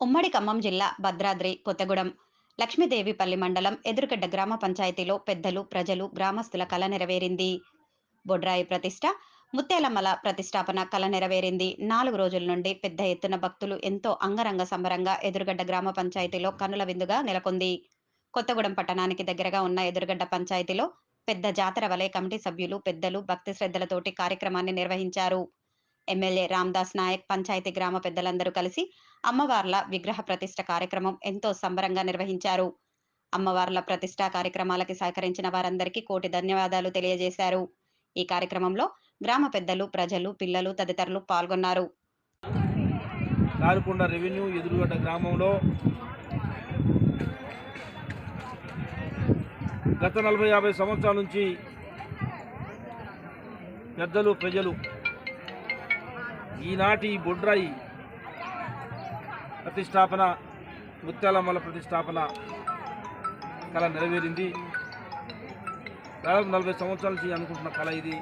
ఉమ్మడి ఖమ్మం జిల్లా భద్రాద్రి కొత్తగూడెం లక్ష్మీదేవిపల్లి మండలం ఎదురుగడ్డ గ్రామ పంచాయతీలో పెద్దలు ప్రజలు గ్రామస్తుల కళ నెరవేరింది. బొడ్రాయి ప్రతిష్ట ముత్యాలమ్మల ప్రతిష్టాపన కళ నెరవేరింది. నాలుగు రోజుల నుండి పెద్ద ఎత్తున భక్తులు ఎంతో అంగరంగ సంబరంగా ఎదురుగడ్డ గ్రామ పంచాయతీలో కనుల విందుగా నెలకొంది. కొత్తగూడెం పట్టణానికి దగ్గరగా ఉన్న ఎదురుగడ్డ పంచాయతీలో పెద్ద జాతర వలె కమిటీ సభ్యులు పెద్దలు భక్తి శ్రద్ధలతోటి కార్యక్రమాన్ని నిర్వహించారు. ఎమ్మెల్యే రామ్దాస్ నాయక్ పంచాయతీ గ్రామ పెద్దలందరూ కలిసి అమ్మవార్ల విగ్రహ ప్రతిష్ట కార్యక్రమం ఎంతో సంబరంగా నిర్వహించారు. అమ్మవార్ల ప్రతిష్ట కార్యక్రమాలకి సహకరించిన వారందరికీ కోటి ధన్యవాదాలు తెలియజేశారు. ఈ కార్యక్రమంలో గ్రామ పెద్దలు ప్రజలు పిల్లలు తదితరులు పాల్గొన్నారు. కారుకొండ రెవెన్యూ ఎదురుగడ్డ గ్రామంలో గత నలభై యాభై సంవత్సరాల నుంచి పెద్దలు ప్రజలు ఈనాటి బొడ్రాయి ప్రతిష్టాపన ముత్యాలమ్మల ప్రతిష్టాపన కళ నెరవేరింది. దాదాపు నలభై సంవత్సరాల నుంచి అనుకుంటున్న కళ ఇది.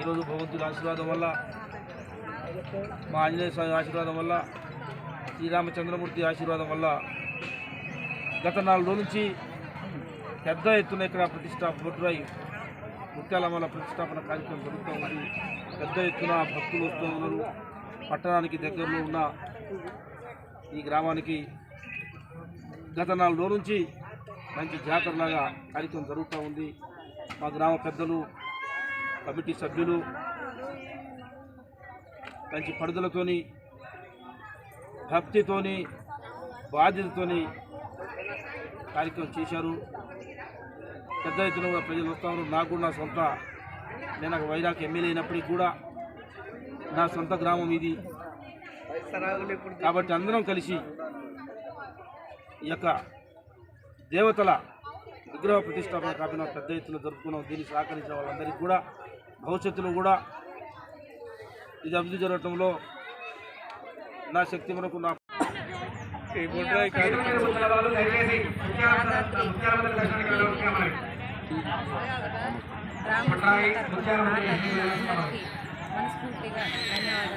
ఈరోజు భగవంతుడి ఆశీర్వాదం వల్ల మా ఆంజనేయ స్వామి ఆశీర్వాదం వల్ల శ్రీరామచంద్రమూర్తి ఆశీర్వాదం వల్ల గత నాలుగు రోజుల నుంచి పెద్ద ఎత్తున ఇక్కడ ప్రతిష్ట బొడ్రాయి ముత్యాలమ్మల ప్రతిష్టాపన కార్యక్రమం జరుగుతూ ఉంది. పెద్ద ఎత్తున భక్తులు వస్తూ ఉన్నారు. పట్టణానికి దగ్గరలో ఉన్న ఈ గ్రామానికి గత నాలుగు రోజుల నుంచి మంచి జాతరలాగా కార్యక్రమం జరుగుతూ ఉంది. మా గ్రామ పెద్దలు కమిటీ సభ్యులు మంచి పడుదలతోని భక్తితోని బాధ్యతతోని కార్యక్రమం చేశారు. పెద్ద ఎత్తున కూడా ప్రజలు వస్తారు నాకు కూడా నా సొంత నేను ఒక వైరాగ్ ఎమ్మెల్యే అయినప్పటికీ కూడా నా సొంత గ్రామం ఇది. కాబట్టి అందరం కలిసి ఈ యొక్క దేవతల విగ్రహ ప్రతిష్టాపన కాపిన పెద్ద ఎత్తున జరుపుకున్నాం. దీన్ని సహకరించిన వాళ్ళందరికీ కూడా భవిష్యత్తులో కూడా ఇది అభివృద్ధి జరగటంలో నా శక్తి మనకు నా ఈ బొడ్రాయి మనస్ఫూర్తిగా ధన్యవాదాలు.